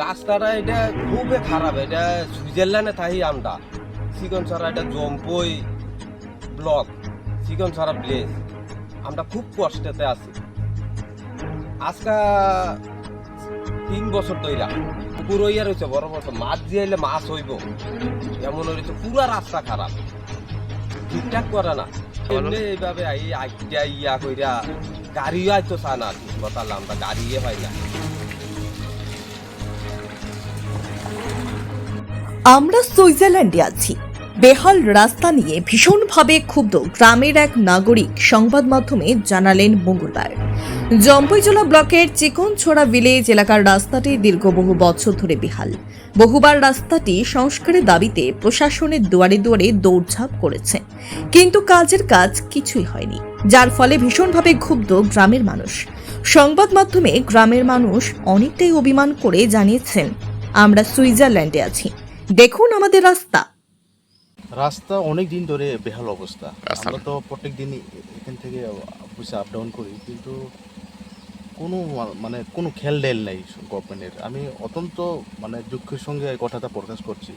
রাস্তাটা এটা খুবই খারাপ, এটা সুইজারল্যান্ডে থাকি আমরা। চিকন ছাড়া এটা জম্পই ব্লক চিকন ছাড়া প্লেস আমরা খুব কষ্টেতে আছি। আজকা তিন বছর ধইরা পুকুর হইয়া রয়েছে বড় বড় মাছ দিয়ে এলে মাছ হইব। এমন হয়েছে পুরা রাস্তা খারাপ। ঠিকঠাক করে না। এমনি এইভাবে এই আইটা ইয়া কইরা গাড়িও আইতো চা না কথা আমরা, গাড়িয়ে পাই না। আমরা সুইজারল্যান্ডে আছি। বেহাল রাস্তা নিয়ে ভীষণভাবে ক্ষুব্ধ গ্রামের এক নাগরিক সংবাদ মাধ্যমে জানালেন মঙ্গলবার। জম্পইজলা ব্লকের চিকনছড়া ভিলেজ এলাকার রাস্তাটি দীর্ঘ বহু বছর ধরে বেহাল। বহুবার রাস্তাটি সংস্কারের দাবিতে প্রশাসনের দুয়ারে দুয়ারে দৌড়ঝাঁপ করেছে। কিন্তু কাজের কাজ কিছুই হয়নি, যার ফলে ভীষণভাবে ক্ষুব্ধ গ্রামের মানুষ। সংবাদ মাধ্যমে গ্রামের মানুষ অনেকটাই অভিমান করে জানিয়েছেন, আমরা সুইজারল্যান্ডে আছি। দেখুন আমাদের রাস্তা। রাস্তা অনেক দিন ধরে বেহাল অবস্থা। আমরা তো প্রত্যেক দিনই এখান থেকে পয়সা আপ ডাউন করি কিন্তু কোনো মানে কোনো খেল ডেল নেই গভর্নমেন্টের আমি অত্যন্ত মানে দুঃখের সঙ্গে কথাটা প্রকাশ করছি।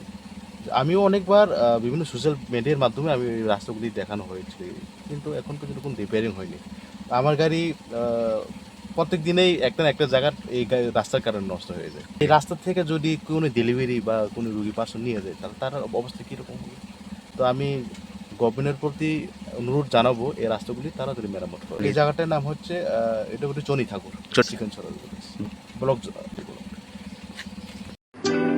আমিও অনেকবার বিভিন্ন সোশ্যাল মিডিয়ার মাধ্যমে আমি এই রাস্তাগুলি দেখানো হয়েছে কিন্তু এখন পর্যন্ত কোনো রিপেয়ারিং হয়নি। আমার গাড়ি প্রত্যেক দিনেই একটা একটা জায়গার এই রাস্তার কারণে নষ্ট হয়ে যায়। এই রাস্তা থেকে যদি কোনো ডেলিভারি বা কোনো রুগী পাশে নিয়ে যায় তাহলে তার অবস্থা কীরকম হবে? তো আমি গভর্নমেন্টের প্রতি অনুরোধ জানাব এই রাস্তাগুলি তারা যদি মেরামত করে। এই জায়গাটার নাম হচ্ছে আহ, এটা হচ্ছে চনি ঠাকুর চিকেন ব্লক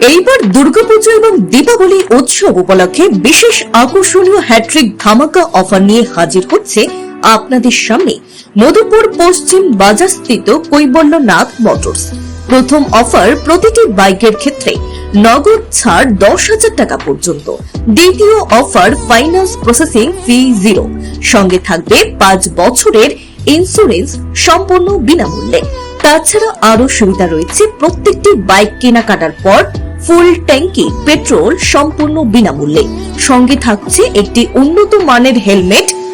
এইবার দুর্গাপুজো এবং দীপাবলি উৎসব উপলক্ষে বিশেষ আকর্ষণীয় হ্যাট্রিক ধামাকা অফার নিয়ে হাজির হচ্ছে আপনাদের সামনে মধুপুর পশ্চিম বাজারস্থিত কৈবল্যনাথ মোটরস। প্রথম অফার প্রতিটি বাইকের ক্ষেত্রে নগদ ছাড় দশ হাজার টাকা পর্যন্ত। দ্বিতীয় offer finance processing fee zero সঙ্গে থাকবে পাঁচ বছরের ইন্স্যুরেন্স সম্পূর্ণ বিনামূল্যে। তাছাড়া আরও সুবিধা রয়েছে প্রত্যেকটি বাইক কেনাকাটার পর ফুল ট্যাঙ্কি পেট্রোল সম্পূর্ণ বিনামূল্যে। সঙ্গে থাকছে একটি উন্নত মানের হেলমেট